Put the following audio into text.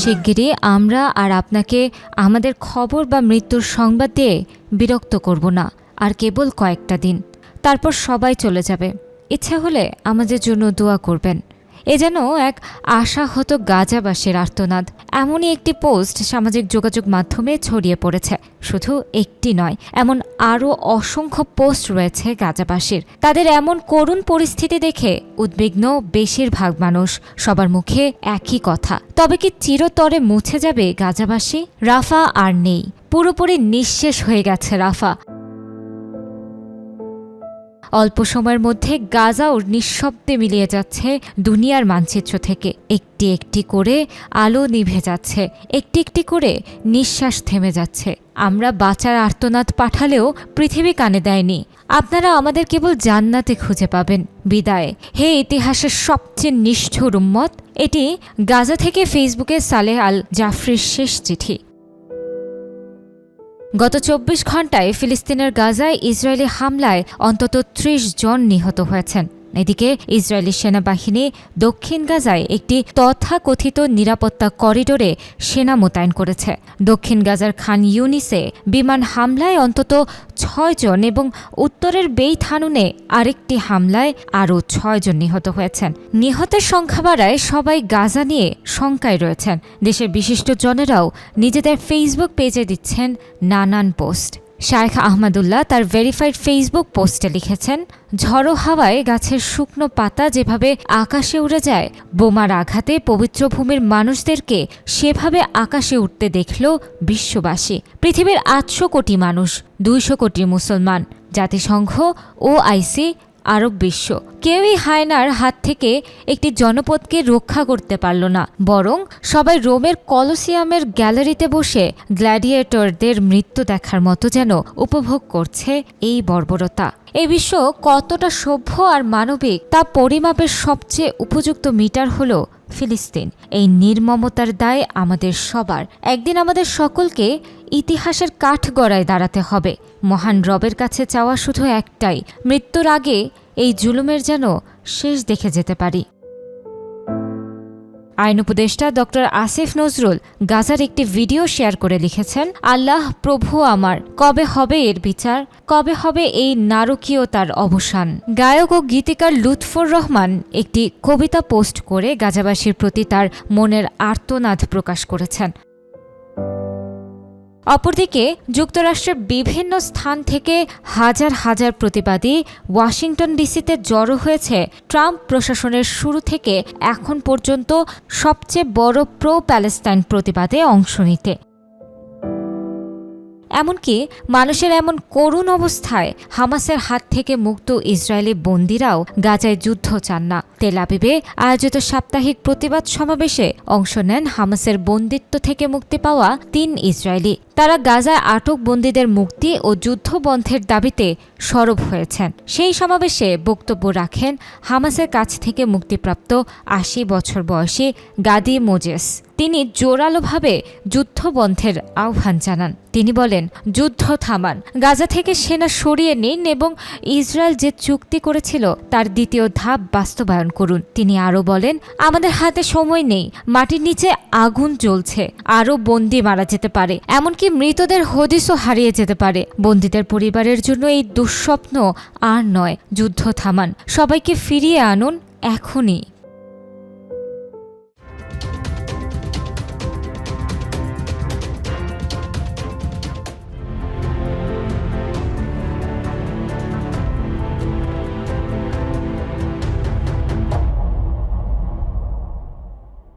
শিগগিরই আমরা আর আপনাকে আমাদের খবর বা মৃত্যুর সংবাদ দিয়ে বিরক্ত করব না, আর কেবল কয়েকটা দিন। তারপর সবাই চলে যাবে। ইচ্ছা হলে আমাদের জন্য দোয়া করবেন। এ যেন এক আশাহত গাজাবাসীর আর্তনাদ। এমনই একটি পোস্ট সামাজিক যোগাযোগ মাধ্যমে ছড়িয়ে পড়েছে। শুধু একটি নয়, এমন আরও অসংখ্য পোস্ট রয়েছে গাজাবাসীর। তাদের এমন করুণ পরিস্থিতি দেখে উদ্বিগ্ন বেশিরভাগ মানুষ সবার মুখে একই কথা। তবে কি চিরতরে মুছে যাবে গাজাবাসী? রাফা আর নেই। পুরোপুরি নিঃশেষ হয়ে গেছে রাফা। অল্প সময়ের মধ্যে গাজা ও নিঃশব্দে মিলিয়ে যাচ্ছে দুনিয়ার মানচিত্র থেকে। একটি একটি করে আলো নিভে যাচ্ছে, একটি একটি করে নিঃশ্বাস থেমে যাচ্ছে। আমরা বাঁচার আর্তনাদ পাঠালেও পৃথিবী কানে দেয়নি। আপনারা আমাদের কেবল জান্নাতে খুঁজে পাবেন। বিদায়। হে ইতিহাসের সবচেয়ে নিষ্ঠুর উম্মত, এটি গাজা থেকে ফেসবুকে সালেহ আল জাফরির শেষ চিঠি। গত চব্বিশ ঘন্টায় ফিলিস্তিনের গাজায় ইসরায়েলি হামলায় অন্তত ত্রিশ জন নিহত হয়েছেন। এদিকে ইসরায়েলি সেনাবাহিনী দক্ষিণ গাজায় একটি তথাকথিত নিরাপত্তা করিডোরে সেনা মোতায়েন করেছে। দক্ষিণ গাজার খান ইউনিসে বিমান হামলায় অন্তত ছয় জন এবং উত্তরের বেইথানুনে আরেকটি হামলায় আরও ছয় জন নিহত হয়েছেন। নিহতের সংখ্যা বাড়ায় সবাই গাজা নিয়ে শঙ্কায় রয়েছেন। দেশের বিশিষ্ট জনেরাও নিজেদের ফেসবুক পেজে দিচ্ছেন নানান পোস্ট। শায়েখ আহমদুল্লাহ তার ভেরিফাইড ফেসবুক পোস্টে লিখেছেন, ঝড়ো হাওয়ায় গাছের শুকনো পাতা যেভাবে আকাশে উড়ে যায়, বোমার আঘাতে পবিত্র ভূমির মানুষদেরকে সেভাবে আকাশে উঠতে দেখল বিশ্ববাসী। পৃথিবীর আটশো কোটি মানুষ, দুইশো কোটি মুসলমান। জাতিসংঘ ও আইসি আরব বিশ্ব। কেউই হায়নার হাত থেকে একটি জনপদকে রক্ষা করতে পারল না, বরং সবাই রোমের কলোসিয়ামের গ্যালারিতে বসে গ্ল্যাডিয়েটরদের মৃত্যু দেখার মতো যেন উপভোগ করছে এই বর্বরতা। এই বিশ্ব কতটা সভ্য আর মানবিক, তা পরিমাপের সবচেয়ে উপযুক্ত মিটার হল ফিলিস্তিন। এই নির্মমতার দায় আমাদের সবার। একদিন আমাদের সকলকে ইতিহাসের কাঠগড়ায় দাঁড়াতে হবে। মহান রবের কাছে চাওয়া শুধু একটাই, মৃত্যুর আগে এই জুলুমের যেন শেষ দেখে যেতে পারি। আইন উপদেষ্টা ডক্টর আসিফ নজরুল গাজার একটি ভিডিও শেয়ার করে লিখেছেন, আল্লাহ প্রভু আমার, কবে হবে এর বিচার? কবে হবে এই নারকীয়তার অবসান? গায়ক ও গীতিকার লুৎফর রহমান একটি কবিতা পোস্ট করে গাজাবাসীর প্রতি তার মনের আর্তনাদ প্রকাশ করেছেন। অপরদিকে, যুক্তরাষ্ট্রের বিভিন্ন স্থান থেকে হাজার হাজার প্রতিবাদী ওয়াশিংটন ডিসিতে জড়ো হয়েছে ট্রাম্প প্রশাসনের শুরু থেকে এখন পর্যন্ত সবচেয়ে বড় প্রো প্যালেস্তাইন প্রতিবাদে অংশ নিতে। এমনকি মানুষের এমন করুণ অবস্থায় হামাসের হাত থেকে মুক্ত ইসরায়েলি বন্দিরাও গাজায় যুদ্ধ চান না। তেল আবিবে আয়োজিত সাপ্তাহিক প্রতিবাদ সমাবেশে অংশ নেন হামাসের বন্দিত্ব থেকে মুক্তি পাওয়া তিন ইসরায়েলি। তারা গাজায় আটক বন্দীদের মুক্তি ও যুদ্ধ বন্ধের দাবিতে সরব হয়েছেন। সেই সমাবেশে বক্তব্য রাখেন হামাসের কাছ থেকে মুক্তিপ্রাপ্ত আশি বছর বয়সী গাদি মোজেস। তিনি জোরালোভাবে যুদ্ধবন্ধের আহ্বান জানান। তিনি বলেন, যুদ্ধ থামান। গাজা থেকে সেনা সরিয়ে নিন এবং ইসরায়েল যে চুক্তি করেছিল তার দ্বিতীয় ধাপ বাস্তবায়ন করুন। তিনি আরও বলেন, আমাদের হাতে সময় নেই। মাটির নিচে আগুন জ্বলছে। আরও বন্দি মারা যেতে পারে। এমনকি মৃতদের হদিসও হারিয়ে যেতে পারে। বন্দীদের পরিবারের জন্য এই দুঃস্বপ্ন আর নয়, যুদ্ধ থামান। সবাইকে ফিরিয়ে আনুন এখনই।